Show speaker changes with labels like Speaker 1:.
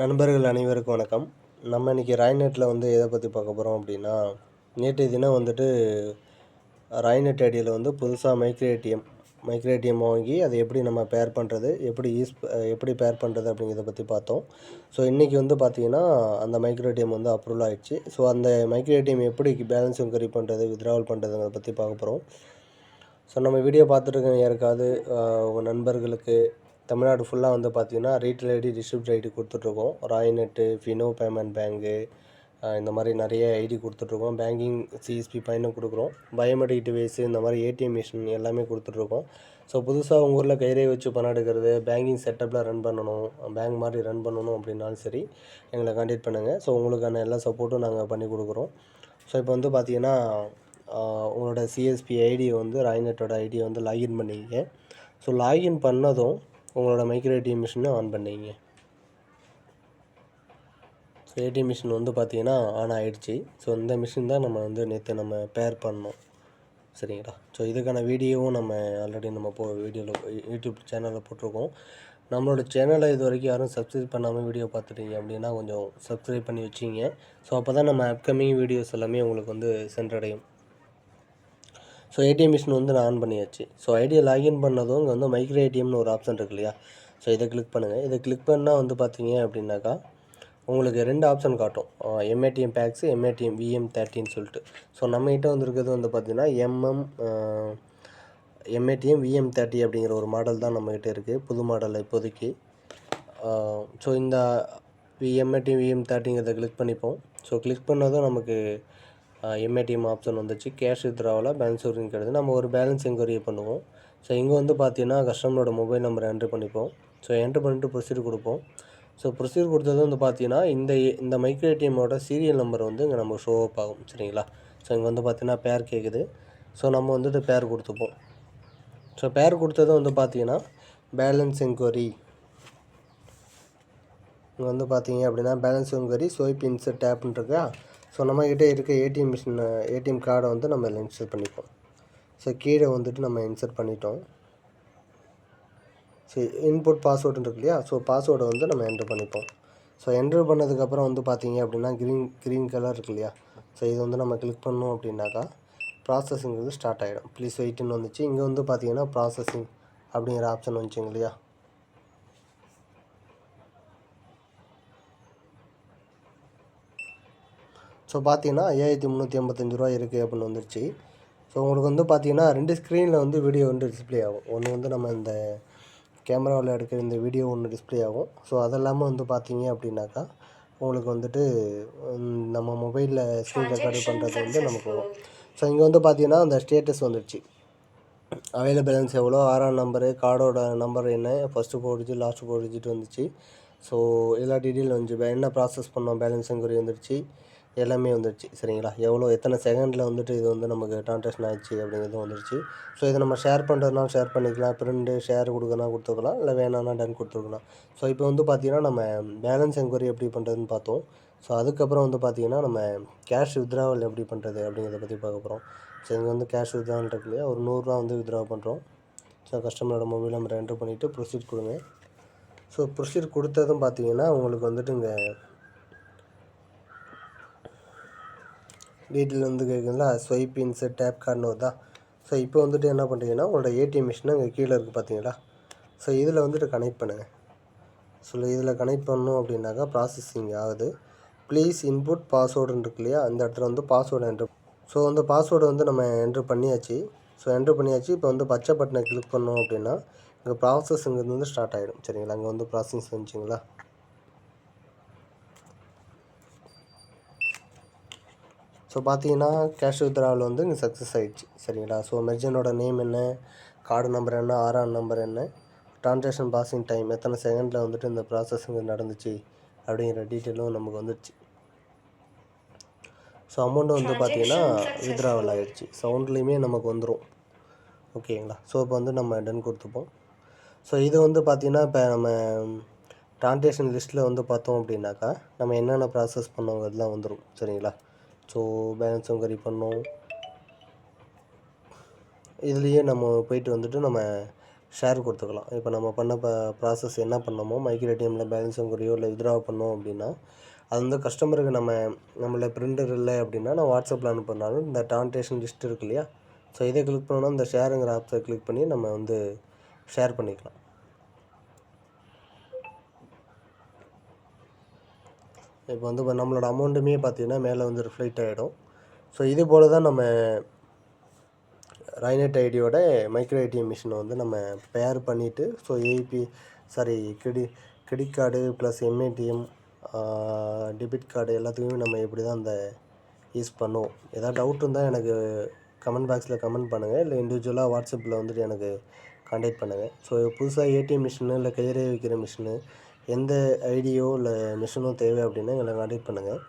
Speaker 1: நண்பர்கள் அனைவருக்கும் வணக்கம். நம்ம இன்றைக்கி ராய்நெட்டில் வந்து எதை பற்றி பார்க்க போகிறோம் அப்படின்னா நேற்றைய தினம் வந்துட்டு ராய்நெட் ஐடியில் வந்து புதுசாக மைக்ரோ ஏடிஎம் மைக்ரோ ஏடிஎம் வாங்கி அதை எப்படி நம்ம பேர் பண்ணுறது எப்படி யூஸ் எப்படி பேர் பண்ணுறது அப்படிங்கிறத பற்றி பார்த்தோம். ஸோ இன்றைக்கி வந்து பார்த்திங்கன்னா அந்த மைக்ரோ ஏடிஎம் வந்து அப்ரூவல் ஆகிடுச்சு ஸோ அந்த மைக்ரோ ஏடிஎம் எப்படி பேலன்ஸ் இன்கரி பண்ணுறது வித்ராவல் பண்ணுறதுங்கிறத பற்றி பார்க்க போகிறோம் ஸோ நம்ம வீடியோ பார்த்துட்டு யாருக்காவது உங்கள் நண்பர்களுக்கு தமிழ்நாடு ஃபுல்லாக வந்து பார்த்திங்கன்னா ரீட்டைல் ஐடி டிஸ்ட்ரிபியூட் ஐடி கொடுத்துட்ருக்கோம். ராய்நெட்டு ஃபினோ பேமெண்ட் பேங்கு இந்த மாதிரி நிறைய ஐடி கொடுத்துட்ருக்கோம். பேங்கிங் சிஎஸ்பி பயணம் கொடுக்குறோம். பயோமெட்ரிக் டிவைஸு இந்த மாதிரி ஏடிஎம் மிஷின் எல்லாமே கொடுத்துட்ருக்கோம். ஸோ புதுசாக உங்கள் ஊரில் கைரே வச்சு பணம் எடுக்கிறது பேங்கிங் செட்டப்பில் ரன் பண்ணணும் பேங்க் மாதிரி ரன் பண்ணணும் அப்படின்னாலும் சரி எங்களை கான்டாக்ட் பண்ணுங்கள் ஸோ உங்களுக்கான எல்லா சப்போர்ட்டும் நாங்கள் பண்ணி கொடுக்குறோம். ஸோ இப்போ வந்து பார்த்தீங்கன்னா உங்களோட சிஎஸ்பி ஐடியை வந்து ராய்நெட்டோட ஐடியை வந்து லாகின் பண்ணிக்கிங்க. ஸோ லாகின் பண்ணதும் உங்களோட மைக்ரோ ஏடிஎம் மிஷினை ஆன் பண்ணிங்க. ஸோ ஏடிஎம் மிஷின் வந்து பார்த்தீங்கன்னா ஆன் ஆகிடுச்சு ஸோ இந்த மிஷின் தான் நம்ம வந்து நேற்று நம்ம பேர் பண்ணோம். சரிங்களா? ஸோ இதுக்கான வீடியோவும் நம்ம ஆல்ரெடி நம்ம போ வீடியோவில் யூடியூப் சேனலில் போட்டிருக்கோம். நம்மளோட சேனலை இது வரைக்கும் யாரும் சப்ஸ்கிரைப் பண்ணாமல் வீடியோ பார்த்துட்டீங்க அப்படின்னா கொஞ்சம் சப்ஸ்கிரைப் பண்ணி வச்சிங்க ஸோ அப்போ தான் நம்ம அப்கமிங் வீடியோஸ் எல்லாமே உங்களுக்கு வந்து சென்றடையும். ஸோ ஏடிஎம் மிஷின் வந்து நான் ஆன் பண்ணியாச்சு. ஸோ ஐடியா லாகின் பண்ணதும் இங்கே வந்து மைக்ரோ ஏடிஎம்னு ஒரு ஆப்ஷன் இருக்கு இல்லையா? ஸோ இதை கிளிக் பண்ணுங்கள் இதை கிளிக் பண்ணால் வந்து பார்த்தீங்க அப்படின்னாக்கா உங்களுக்கு ரெண்டு ஆப்ஷன் காட்டும். எம்ஏடிஎம் பேக்ஸு எம்ஏடிஎம் விஎம் தேர்ட்டின்னு சொல்லிட்டு. ஸோ நம்மகிட்ட வந்துருக்கிறது வந்து பார்த்திங்கன்னா எம்எம் எம்ஏடிஎம் விஎம் தேர்ட்டி அப்படிங்கிற ஒரு மாடல் தான் நம்மகிட்ட இருக்குது புது மாடல் இப்போதைக்கு. ஸோ இந்த எம்ஏடிஎம் விஎம் தேர்ட்டிங்கிறத கிளிக் பண்ணிப்போம். ஸோ கிளிக் பண்ணதும் நமக்கு எம்ஏடிஎம் ஆப்ஷன் வந்துச்சு. கேஷ் வித்ராவில் பேலன்ஸ் ஒர்க்கிங் கிடையாது நம்ம ஒரு பேலன்ஸ் என்கொயரி பண்ணுவோம். ஸோ இங்கே வந்து பார்த்தீங்கன்னா கஸ்டமரோட மொபைல் நம்பரை என்ட்ரு பண்ணிப்போம். ஸோ என்ட்ரு பண்ணிட்டு ப்ரொசீட் கொடுப்போம். ஸோ ப்ரொசீட் கொடுத்தது வந்து பார்த்தீங்கன்னா இந்த இந்த மைக்ரோ ஏடிஎம்மோட சீரியல் நம்பர் வந்து இங்கே நம்ம ஷோ அப் ஆகும். சரிங்களா? ஸோ இங்கே வந்து பார்த்தீங்கன்னா பேர் கேட்குது ஸோ நம்ம வந்துட்டு பேர் கொடுத்துப்போம். ஸோ பேர் கொடுத்தது வந்து பார்த்தீங்கன்னா பேலன்ஸ் என்கொயரி இங்கே வந்து பார்த்தீங்க அப்படின்னா பேலன்ஸ் என்கொயரி ஸ்வைப் இன்சர்ட் டேப்னு இருக்கா? ஸோ நம்மக்கிட்ட இருக்க ஏடிஎம் மிஷின் ஏடிஎம் கார்டை வந்து நம்ம இதில் இன்சர்ட் பண்ணிப்போம். ஸோ கீழே வந்துட்டு நம்ம இன்சர்ட் பண்ணிட்டோம். ஸோ இன்புட் பாஸ்வேர்டுன்னு இருக்கு இல்லையா? ஸோ பாஸ்வேர்டை வந்து நம்ம என்ட்ரு பண்ணிப்போம். ஸோ என்ட்ரு பண்ணதுக்கப்புறம் வந்து பார்த்தீங்க அப்படின்னா க்ரீன் க்ரீன் கலர் இருக்கு இல்லையா? ஸோ இது வந்து நம்ம கிளிக் பண்ணோம் அப்படின்னாக்கா ப்ராசஸிங் வந்து ஸ்டார்ட் ஆகிடும் ப்ளீஸ் வெயிட்டுன்னு வந்துச்சு. இங்கே வந்து பார்த்தீங்கன்னா ப்ராசஸிங் அப்படிங்கிற ஆப்ஷன் வந்துச்சுங்க இல்லையா? ஸோ பார்த்தீங்கன்னா ஐயாயிரத்தி முந்நூற்றி ஐம்பத்தஞ்சு ரூபா இருக்குது அப்படின்னு வந்துருச்சு. ஸோ உங்களுக்கு வந்து பார்த்தீங்கன்னா ரெண்டு ஸ்க்ரீனில் வந்து வீடியோ வந்து டிஸ்பிளே ஆகும். ஒன்று வந்து நம்ம இந்த கேமராவில் எடுக்கிற இந்த வீடியோ ஒன்று டிஸ்பிளே ஆகும். ஸோ அதெல்லாமல் வந்து பார்த்தீங்க அப்படின்னாக்கா உங்களுக்கு வந்துட்டு நம்ம மொபைலில் ஸ்க்ரீன் ரெக்கார்டு பண்ணுறது வந்து நமக்கு வரும். ஸோ இங்கே வந்து பார்த்தீங்கன்னா அந்த ஸ்டேட்டஸ் வந்துடுச்சு அவைலபிள் பேலன்ஸ் எவ்வளோ ஆறாம் நம்பரு கார்டோட நம்பர் என்ன first four digit last four digit வந்துச்சு. ஸோ எல்லா டீட்டெயில் வந்துச்சு. என்ன ப்ராசஸ் பண்ணோம் பேலன்ஸ் என்கொயரி வந்துடுச்சு எல்லாமே வந்துடுச்சு சரிங்களா? எவ்வளோ எத்தனை செகண்டில் வந்துட்டு இது வந்து நமக்கு ட்ரான்சாக்ஷன் ஆயிடுச்சு அப்படிங்கிறது வந்துடுச்சு ஸோ இதை நம்ம ஷேர் பண்ணுறதுனால ஷேர் பண்ணிக்கலாம். பிரிண்டு ஷேர் கொடுக்கணும் கொடுத்துக்கலாம். இல்லை வேணாம்னா டன் கொடுத்துருக்கலாம். ஸோ இப்போ வந்து பார்த்திங்கன்னா நம்ம பேலன்ஸ் என்கொயரி எப்படி பண்ணுறதுன்னு பார்த்தோம். ஸோ அதுக்கப்புறம் வந்து பார்த்திங்கன்னா நம்ம கேஷ் வித்ராவல் எப்படி பண்ணுறது அப்படிங்கிறத பற்றி பார்க்க போகிறோம் ஸோ இங்கே வந்து கேஷ் வித்ராவல் இருக்கு இல்லையா? ஒரு நூறுரூவா வந்து வித்ரா பண்ணுறோம் ஸோ கஸ்டமரோட மொபைல் நம்பரை என்ட்ரு பண்ணிவிட்டு ப்ரொசீட் கொடுங்க. ஸோ ப்ரொசீட் கொடுத்ததும் பார்த்தீங்கன்னா உங்களுக்கு வந்துட்டு இங்கே டீட்டெயில் வந்து கேட்குங்களா ஸ்வைப் இன்சர்ட் டேப் கார்டுன்னு தான் ஸோ இப்போ வந்துட்டு என்ன பண்ணுறீங்கன்னா உங்களோட ஏடிஎம் மிஷினு இங்கே கீழே இருக்குது பார்த்தீங்களா ஸோ இதில் வந்துட்டு கனெக்ட் பண்ணுங்கள் ஸோ இதில் கனெக்ட் பண்ணணும் அப்படின்னாக்கா ப்ராசஸிங் ஆகுது. ப்ளீஸ் இன்புட் பாஸ்வேர்டுன்னு இருக்கு இல்லையா? அந்த இடத்துல வந்து பாஸ்வேர்டு என்ட்ரு ஸோ அந்த பாஸ்வேர்டு வந்து நம்ம என்ட்ரு பண்ணியாச்சு. ஸோ என்ட்ரு பண்ணியாச்சு. இப்போ வந்து பச்சை பட்டனை கிளிக் பண்ணோம் அப்படின்னா இங்கே ப்ராசஸுங்கிறது வந்து ஸ்டார்ட் ஆகிடும் சரிங்களா? அங்கே வந்து ப்ராசஸிங் செஞ்சிங்களா ஸோ பார்த்தீங்கன்னா கேஷ் வித்ராவில் வந்து இங்கே சக்ஸஸ் ஆகிடுச்சு சரிங்களா? ஸோ மெர்ஜனோட நேம் என்ன? கார்டு நம்பர் என்ன? ஆர்ஆர் நம்பர் என்ன? ட்ரான்சாக்ஷன் பாசிங் டைம் எத்தனை செகண்டில் வந்துட்டு இந்த ப்ராசஸிங் நடந்துச்சு? அப்படிங்கிற டீட்டெயிலும் நமக்கு வந்துடுச்சு ஸோ அமௌண்ட்டு வந்து பார்த்தீங்கன்னா வித்ராவல் ஆகிடுச்சு சவுண்ட்லேயுமே நமக்கு வந்துடும் ஓகேங்களா? ஸோ இப்போ வந்து நம்ம டன் கொடுத்துப்போம். ஸோ இது வந்து பார்த்திங்கன்னா இப்போ நம்ம ட்ரான்சாக்ஷன் லிஸ்ட்டில் வந்து பார்த்தோம் அப்படின்னாக்கா நம்ம என்னென்ன ப்ராசஸ் பண்ணோங்கிறதுலாம் வந்துடும் சரிங்களா? ஸோ பேலன்ஸ் என்கொயரி பண்ணோம். இதுலேயே நம்ம போயிட்டு வந்துட்டு நம்ம ஷேர் கொடுத்துக்கலாம். இப்போ நம்ம பண்ண ப ப்ராசஸ் என்ன பண்ணோமோ மைக்ரோ ஏடிஎம்மில் பேலன்ஸ் என்கொயரியோ இல்லை வித்ட்ரா பண்ணோம் அப்படின்னா அது வந்து கஸ்டமருக்கு நம்ம நம்மள பிரிண்டர் இல்லை அப்படின்னா நான் வாட்ஸ்அப்பில் அனுப்புனாலும் இந்த ட்ரான்டேஷன் லிஸ்ட் இருக்கு இல்லையா? ஸோ இதை கிளிக் பண்ணோன்னா இந்த ஷேருங்கிற ஆப்ஸை கிளிக் பண்ணி நம்ம வந்து ஷேர் பண்ணிக்கலாம். இப்போ வந்து இப்போ நம்மளோட அமௌண்ட்டுமே பார்த்தீங்கன்னா மேலே வந்து ரிஃப்ளெக்ட் ஆகிடும் ஸோ இது போல் தான் நம்ம ரைனட் ஐடியோட மைக்ரோ ஏடிஎம் மிஷினை வந்து நம்ம பேர் பண்ணிவிட்டு so AP sorry கிரெடி credit card plus MATM debit card எல்லாத்துக்குமே நம்ம இப்படி தான் அந்த யூஸ் பண்ணுவோம். ஏதாவது டவுட் இருந்தால் எனக்கு கமெண்ட் பாக்ஸில் கமெண்ட் பண்ணுங்கள் இல்லை இண்டிவிஜுவலாக வாட்ஸ்அப்பில் வந்துட்டு எனக்கு காண்டாக்ட் பண்ணுங்கள் ஸோ புதுசாக ஏடிஎம் மிஷினு இல்லை கைரே வைக்கிற மிஷினு எந்த ஐடியோ இல்லை மிஷினோ தேவை அப்படின்னா எங்களை காண்டாக்ட் பண்ணுங்கள்